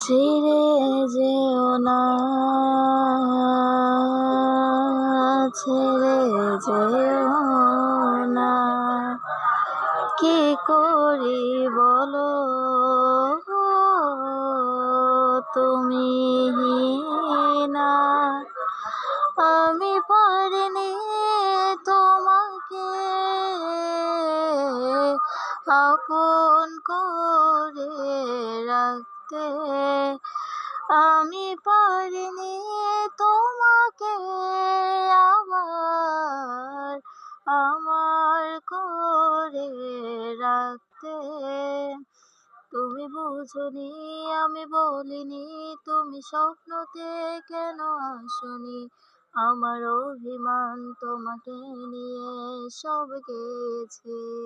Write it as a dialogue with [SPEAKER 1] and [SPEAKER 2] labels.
[SPEAKER 1] ছেড়ে যেও না। ছেড়ে যেও না। কি করি বলো? তুমি না। আমি পারিনি তোমাকে। আপন করে রাখতে আমি পারিনি তোমাকে আমার আমার করে রাখতে। তুমি বুঝনি, আমি বলিনি, তুমি স্বপ্নতে কেন আসনি? আমার অভিমান তোমাকে নিয়ে সব গেছে।